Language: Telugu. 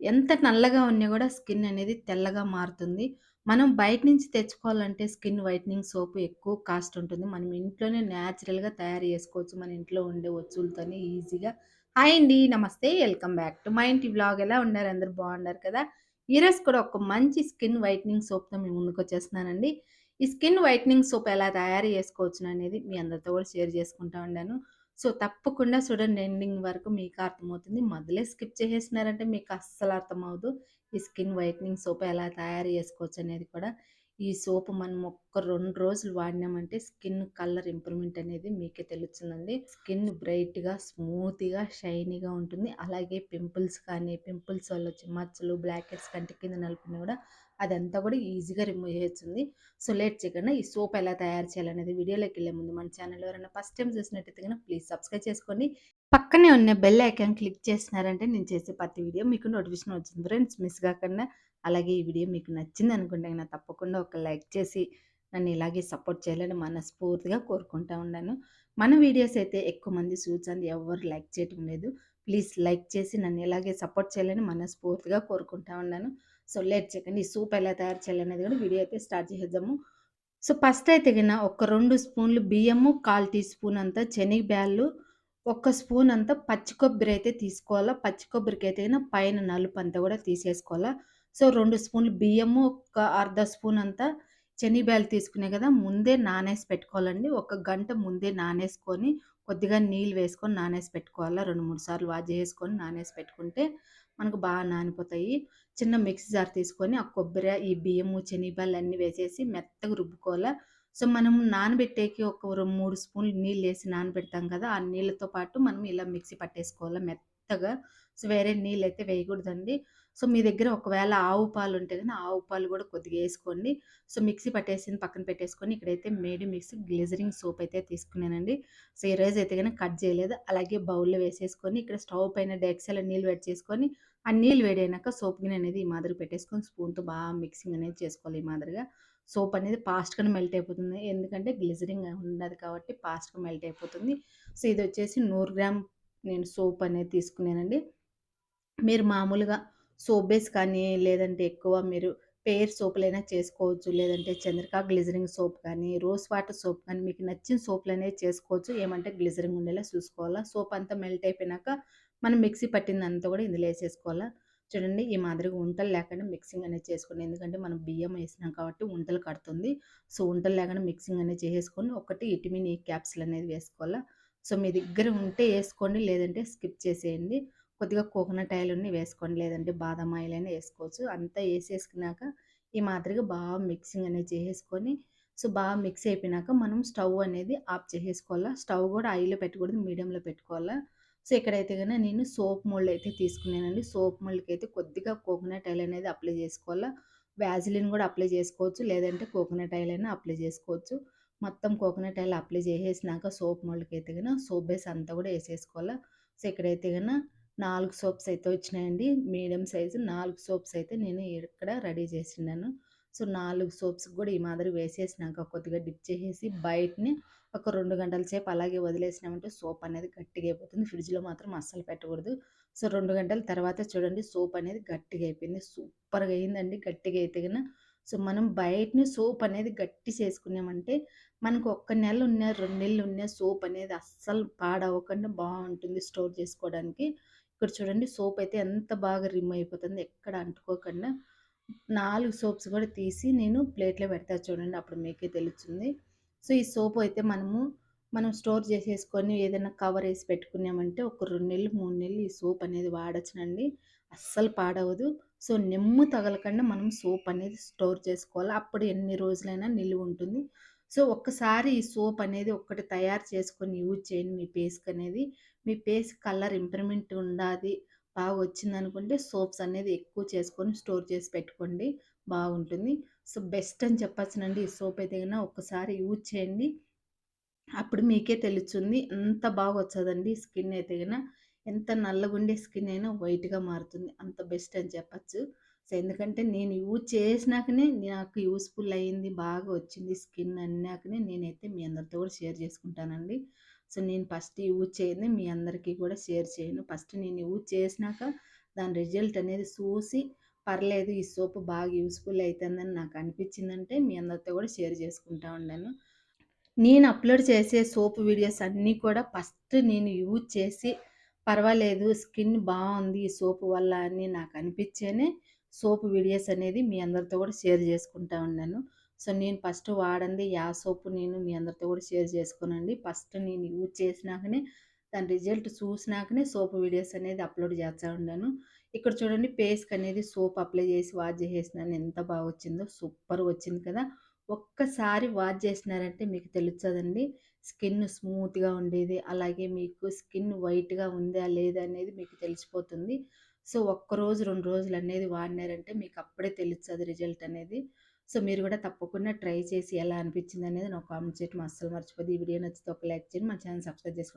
ఎంత నల్లగా ఉన్నా కూడా స్కిన్ అనేది తెల్లగా మారుతుంది. మనం బయట నుంచి తెచ్చుకోవాలంటే స్కిన్ వైట్నింగ్ సోప్ ఎక్కువ కాస్ట్ ఉంటుంది. మనం ఇంట్లోనే న్యాచురల్‌గా తయారు చేసుకోవచ్చు. మన ఇంట్లో ఉండే వస్తువులతోనే ఈజీగా. హాయ్ అండి. నమస్తే. వెల్కమ్ బ్యాక్ టు మా ఇంటి వ్లాగ్. ఎలా ఉన్నారు? అందరూ బాగున్నారు కదా! ఈరోజు కూడా ఒక మంచి స్కిన్ వైట్నింగ్ సోప్‌తో మీ ముందుకొచ్చేస్తున్నానండి. ఈ స్కిన్ వైట్నింగ్ సోప్ ఎలా తయారు చేసుకోవచ్చు అనేది మీ అందరితో కూడా షేర్ చేసుకుంటా ఉన్నాను సో, తప్పకుండా చూడండి ఎండింగ్ వరకు మీకు అర్థమవుతుంది. మధ్యలో స్కిప్ చేసేసినారంటే మీకు అస్సలు అర్థమవుదు ఈ స్కిన్ వైట్నింగ్ సోప్ ఎలా తయారు చేసుకోవచ్చు అనేది కూడా. ఈ సోప్ మనం ఒక్క రెండు రోజులు వాడినామంటే స్కిన్ కలర్ ఇంప్రూవ్‌మెంట్ అనేది మీకే తెలుస్తుందండి. స్కిన్ బ్రైట్‌గా, స్మూత్‌గా, షైనీగా ఉంటుంది. అలాగే పింపుల్స్ కానీ, పింపుల్స్ వల్ల వచ్చే మచ్చలు, బ్లాక్ హెడ్స్, కంటి కింద నలుపుని కూడా అదంతా కూడా ఈజీగా రిమూవ్ చేయొచ్చుంది. సో, లేట్ చేయకుండా ఈ సోప్ ఎలా తయారు చేయాలనేది వీడియోలోకెళ్ళే ముందు మన ఛానల్ ఎవరైనా ఫస్ట్ టైమ్ చూసినట్టయితే గనుక ప్లీజ్ సబ్స్క్రైబ్ చేసుకోండి. పక్కనే ఉన్న బెల్ ఐకాన్ క్లిక్ చేసినారంటే నేను చేసే ప్రతి వీడియో మీకు నోటిఫికేషన్ వచ్చింది ఫ్రెండ్స్. మిస్ కాకుండా అలాగే ఈ వీడియో మీకు నచ్చింది అనుకుంటే నా తప్పకుండా ఒక లైక్ చేసి నన్ను ఇలాగే సపోర్ట్ చేయాలని మనస్ఫూర్తిగా కోరుకుంటా ఉన్నాను. మన వీడియోస్ అయితే ఎక్కువ మంది చూసంది ఎవరు లైక్ చేయటం లేదు. ప్లీజ్ లైక్ చేసి నన్ను ఇలాగే సపోర్ట్ చేయాలని మనస్ఫూర్తిగా కోరుకుంటా ఉన్నాను. సో, లేట్ చేయకండి. ఈ సూప్ ఎలా తయారు చేయాలనేది కూడా వీడియో అయితే స్టార్ట్ చేద్దాము సో, ఫస్ట్ అయితే గిన ఒక రెండు స్పూన్లు బియ్యము, 1/4 టీ స్పూన్ అంతా శనగ బ్యాళ్ళు, ఒక స్పూన్ అంతా పచ్చి కొబ్బరి అయితే తీసుకోవాలా. పచ్చి కొబ్బరికైతే గిన పైన అంతా కూడా తీసేసుకోవాలా. సో, రెండు స్పూన్లు బియ్యము, ఒక అర్ధ స్పూన్ అంతా శనగ తీసుకునే కదా! ముందే నానేసి పెట్టుకోవాలండి. ఒక గంట ముందే నానేసుకొని కొద్దిగా నీళ్ళు వేసుకొని నానేసి పెట్టుకోవాలా. 2, 3 సార్లు వాష్ చేసుకొని నానేసి పెట్టుకుంటే మనకు బాగా నానిపోతాయి. చిన్న మిక్సీ జార్ తీసుకొని ఆ కొబ్బరి, ఈ బియ్యము, శనగ అన్నీ వేసేసి మెత్తగా రుబ్బుకోవాలా. సో, మనం నానబెట్టేకి ఒక రొ 3 స్పూన్లు నీళ్ళేసి నానబెడతాం కదా! ఆ నీళ్ళతో పాటు మనం ఇలా మిక్సీ పట్టేసుకోవాలా మెత్తగా. సో, వేరే నీళ్ళైతే వేయకూడదండి. సో, మీ దగ్గర ఒకవేళ ఆవు పాలు ఉంటే కానీ ఆవు పాలు కూడా కొద్దిగా వేసుకోండి సో, మిక్సీ పట్టేసింది పక్కన పెట్టేసుకొని ఇక్కడైతే మేడి మిక్స్ గ్లిజరింగ్ సోప్ అయితే తీసుకున్నానండి. సో, ఈ రోజు అయితే కానీ కట్ చేయలేదు. అలాగే బౌల్‌లో వేసేసుకొని ఇక్కడ స్టవ్ పైన డెక్సీలో నీళ్ళు వేడి చేసుకొని ఆ నీళ్ళు వేడైనాక సోప్ గిన్నె అనేది ఈ మాదిరిగా పెట్టేసుకొని స్పూన్‌తో బాగా మిక్సింగ్ అనేది చేసుకోవాలి ఈ మాదిరిగా. సోప్ అనేది ఫాస్ట్‌గానే మెల్ట్ అయిపోతుంది. ఎందుకంటే గ్లిజరింగ్ ఉండదు కాబట్టి ఫాస్ట్‌గా మెల్ట్ అయిపోతుంది. సో, ఇది వచ్చేసి నూరు గ్రామ్ నేను సోప్ అనేది తీసుకున్నానండి. మీరు మామూలుగా సోప్ బేస్ కానీ లేదంటే ఎక్కువ మీరు పేర్ సోపులైనా చేసుకోవచ్చు. లేదంటే చంద్రిక గ్లిజరింగ్ సోప్ కానీ, రోజ్ వాటర్ సోప్ కానీ మీకు నచ్చిన సోపులనే చేసుకోవచ్చు. ఏమంటే గ్లిజరింగ్ ఉండేలా చూసుకోవాలా. సోప్ అంతా మెల్ట్ అయిపోయినాక మనం మిక్సీ పట్టిందంతా కూడా ఇందులో వేసేసుకోవాలా చూడండి ఈ మాదిరిగా ఉంటలు లేకుండా మిక్సింగ్ అనేది చేసుకోండి. ఎందుకంటే మనం బియ్యం వేసినాం కాబట్టి ఉంటలు కడుతుంది. సో, ఉంటలు లేకుండా మిక్సింగ్ అనేది చేసేసుకొని ఒకటి ఇటమిన్ ఈ క్యాప్సూల్ అనేది వేసుకోవాలా. సో, మీ దగ్గర ఉంటే వేసుకోండి లేదంటే స్కిప్ చేసేయండి. కొద్దిగా కోకోనట్ ఆయిల్ అన్ని వేసుకోండి. లేదంటే బాదం ఆయిల్ అయినా వేసుకోవచ్చు అంతా వేసేసుకున్నాక ఈ మాదిరిగా బాగా మిక్సింగ్ అనేది చేసేసుకొని సో, బాగా మిక్స్ అయిపోయినాక మనం స్టవ్ అనేది ఆఫ్ చేసేసుకోవాలా. స్టవ్ కూడా హైలో పెట్టకూడదు. మీడియంలో పెట్టుకోవాలా. సో, ఇక్కడైతే కానీ నేను సోప్ మోల్డ్ అయితే తీసుకున్నానండి. సోప్ మోల్డ్‌కైతే కొద్దిగా కోకోనట్ ఆయిల్ అనేది అప్లై చేసుకోవాలా. వ్యాజిలిన్ కూడా అప్లై చేసుకోవచ్చు. లేదంటే కోకోనట్ ఆయిల్ అయినా అప్లై చేసుకోవచ్చు. మొత్తం కోకోనట్ ఆయిల్ అప్లై చేసేసినాక సోప్ మోల్డ్‌కైతే గన సోప్ బేస్ అంతా కూడా వేసేసుకోవాలా సో, ఇక్కడైతే గన నాలుగు సోప్స్ అయితే వచ్చినాయండి. మీడియం సైజు నాలుగు సోప్స్ అయితే నేను ఇక్కడ రెడీ చేసిన్నాను. సో, నాలుగు సోప్స్ కూడా ఈ మాదిరిగా వేసేసినాక కొద్దిగా డిప్ చేసేసి బయటని ఒక రెండు గంటల సేపు అలాగే వదిలేసినామంటే సోప్ అనేది గట్టిగా అయిపోతుంది. ఫ్రిడ్జ్‌లో మాత్రం అస్సలు పెట్టకూడదు. సో, రెండు గంటల తర్వాత చూడండి సోప్ అనేది గట్టిగా అయిపోయింది. సూపర్‌గా అయిందండి గట్టిగా అయితే గన. సో, మనం బయటని సోప్ అనేది గట్టి చేసుకున్నామంటే మనకు ఒక్క నెల ఉన్న, రెండు నెలలు ఉన్న సోప్ అనేది అస్సలు పాడవ్వకుండా బాగుంటుంది స్టోర్ చేసుకోవడానికి. ఇక్కడ చూడండి సోప్ అయితే ఎంత బాగా రిమ్ అయిపోతుంది. ఎక్కడ అంటుకోకుండా నాలుగు సోప్స్ కూడా తీసి నేను ప్లేట్‌లో పెడతా చూడండి. అప్పుడు మీకే తెలుస్తుంది. సో, ఈ సోప్ అయితే మనము మనం స్టోర్ చేసేసుకొని ఏదైనా కవర్ వేసి పెట్టుకున్నామంటే ఒక రెండు నెలలు, మూడు నెలలు ఈ సోప్ అనేది వాడొచ్చునండి. అస్సలు పాడవదు. సో, నిమ్ము తగలకుండా మనం సోప్ అనేది స్టోర్ చేసుకోవాలి. అప్పుడు ఎన్ని రోజులైనా నిలువ ఉంటుంది. సో, ఒక్కసారి ఈ సోప్ అనేది ఒక్కటి తయారు చేసుకొని యూజ్ చేయండి మీ పేస్కి అనేది. మీ పేస్ కలర్ ఇంప్రూవ్‌మెంట్ ఉండాది. బాగా వచ్చిందనుకుంటే సోప్స్ అనేది ఎక్కువ చేసుకొని స్టోర్ చేసి పెట్టుకోండి. బాగుంటుంది. సో, బెస్ట్ అని చెప్పొచ్చునండి. ఈ సోప్ అయితే ఒక్కసారి యూజ్ చేయండి. అప్పుడు మీకే తెలుస్తుంది. ఎంత బాగా వచ్చదండి స్కిన్ అయితే కన్నా ఎంత నల్లగుండే స్కిన్ అయినా వైట్‌గా మారుతుంది. అంత బెస్ట్ అని చెప్పచ్చు సో, ఎందుకంటే నేను యూజ్ చేసినాకనే నాకు యూస్ఫుల్ అయింది. బాగా వచ్చింది స్కిన్ అన్నాకనే నేనైతే మీ అందరితో కూడా షేర్ చేసుకుంటానండి. సో, నేను ఫస్ట్ యూజ్ చేయని మీ అందరికీ కూడా షేర్ చేయను. ఫస్ట్ నేను యూజ్ చేసినాక దాని రిజల్ట్ అనేది చూసి పర్లేదు ఈ సోప్ బాగా యూస్‌ఫుల్ అవుతుందని నాకు అనిపించిందంటే మీ అందరితో కూడా షేర్ చేసుకుంటా ఉన్నాను. నేను అప్‌లోడ్ చేసే సోప్ వీడియోస్ అన్నీ కూడా ఫస్ట్ నేను యూజ్ చేసి పర్వాలేదు స్కిన్ బాగుంది ఈ సోప్ వల్ల అని నాకు అనిపించేనే సోప్ వీడియోస్ అనేది మీ అందరితో కూడా షేర్ చేసుకుంటా ఉన్నాను. సో, నేను ఫస్ట్ వాడంది యా సోప్ నేను మీ అందరితో కూడా షేర్ చేసుకోనండి. ఫస్ట్ నేను యూజ్ చేసినాకనే దాని రిజల్ట్ చూసినాకనే సోప్ వీడియోస్ అనేది అప్‌లోడ్ చేస్తా ఉన్నాను. ఇక్కడ చూడండి పేస్క్ అనేది సోప్ అప్లై చేసి వాష్ చేసేసినాను. ఎంత బాగా వచ్చిందో సూపర్‌గా వచ్చింది కదా! ఒక్కసారి వాష్ చేసినారంటే మీకు తెలుస్తుందండి స్కిన్ స్మూత్‌గా ఉండేది. అలాగే మీకు స్కిన్ వైట్‌గా ఉందా లేదా అనేది మీకు తెలిసిపోతుంది. సో, ఒక్కరోజు రెండు రోజులు అనేది వాడినారంటే మీకు అప్పుడే తెలుస్తది రిజల్ట్ అనేది. సో, మీరు కూడా తప్పకుండా ట్రై చేసి ఎలా అనిపించింది అనేది నాకు కామెంట్ చేయటం అస్సలు మర్చిపోదు ఈ వీడియో నచ్చితే ఒక లైక్ చేయండి. మా ఛానల్ సబ్స్క్రైబ్ చేసుకోండి.